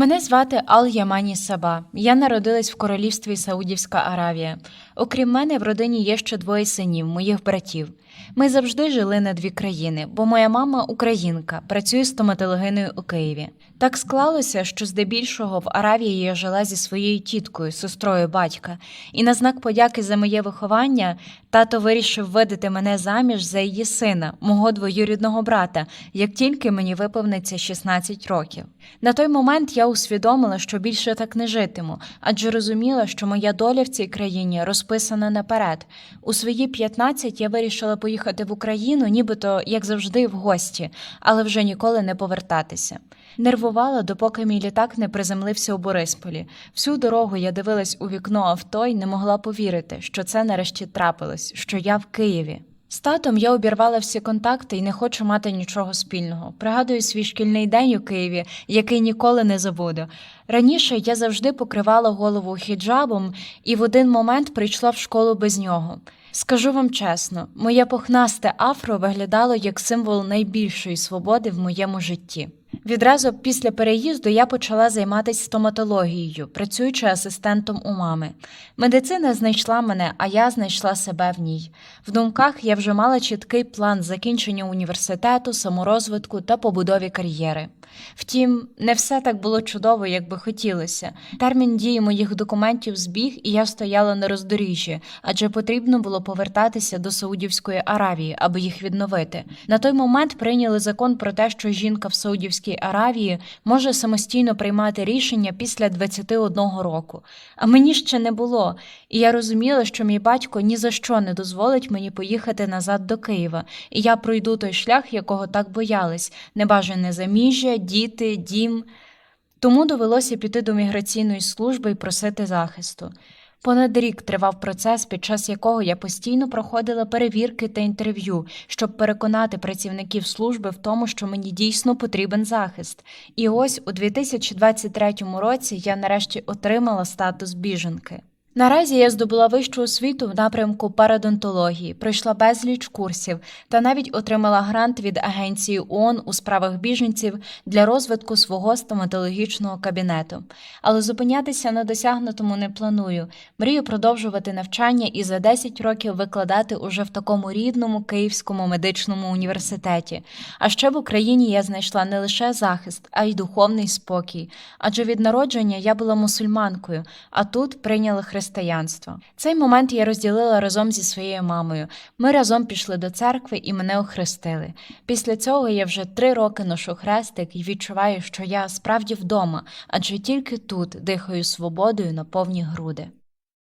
Мене звати Ал Ямані Саба. Я народилась в королівстві Саудівська Аравія. Окрім мене, в родині є ще двоє синів, моїх братів. Ми завжди жили на дві країни, бо моя мама українка, працює стоматологиною у Києві. Так склалося, що здебільшого в Аравії я жила зі своєю тіткою, сестрою батька, і на знак подяки за моє виховання тато вирішив видати мене заміж за її сина, мого двоюрідного брата, як тільки мені виповниться 16 років. На той момент я усвідомила, що більше так не житиму, адже розуміла, що моя доля в цій країні розписана наперед. У свої 15 я вирішила поїхати в Україну, нібито як завжди, в гості, але вже ніколи не повертатися. Нервувала, допоки мій літак не приземлився у Борисполі. Всю дорогу я дивилась у вікно авто і не могла повірити, що це нарешті трапилось, що я в Києві. З татом я обірвала всі контакти і не хочу мати нічого спільного. Пригадую свій шкільний день у Києві, який ніколи не забуду. Раніше я завжди покривала голову хіджабом і в один момент прийшла в школу без нього. Скажу вам чесно, моє пухнасте афро виглядало як символ найбільшої свободи в моєму житті. Відразу після переїзду я почала займатися стоматологією, працюючи асистентом у мами. Медицина знайшла мене, а я знайшла себе в ній. В думках я вже мала чіткий план закінчення університету, саморозвитку та побудові кар'єри. Втім, не все так було чудово, як би хотілося. Термін дії моїх документів збіг, і я стояла на роздоріжжі, адже потрібно було повертатися до Саудівської Аравії, аби їх відновити. На той момент прийняли закон про те, що жінка в Саудівській Аравії може самостійно приймати рішення після 21 року. А мені ще не було, і я розуміла, що мій батько ні за що не дозволить мені поїхати назад до Києва, і я пройду той шлях, якого так боялись небажане заміжжя, діти, дім. Тому довелося піти до міграційної служби і просити захисту. Понад рік тривав процес, під час якого я постійно проходила перевірки та інтерв'ю, щоб переконати працівників служби в тому, що мені дійсно потрібен захист. І ось у 2023 році я нарешті отримала статус біженки. Наразі я здобула вищу освіту в напрямку парадонтології, пройшла безліч курсів та навіть отримала грант від агенції ООН у справах біженців для розвитку свого стоматологічного кабінету. Але зупинятися на досягнутому не планую. Мрію продовжувати навчання і за 10 років викладати уже в такому рідному Київському медичному університеті. А ще в Україні я знайшла не лише захист, а й духовний спокій. Адже від народження я була мусульманкою, а тут прийняли християнство. Цей момент я розділила разом зі своєю мамою. Ми разом пішли до церкви і мене охрестили. Після цього я вже три роки ношу хрестик і відчуваю, що я справді вдома, адже тільки тут дихаю свободою на повні груди.